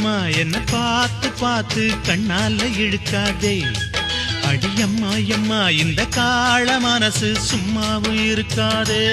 அடியம்மா என்ன பார்த்து பார்த்து கண்ணால இழுக்காதே. அடியம்மா அம்மா இந்த காள மனசு சும்மாவும் இருக்காதே.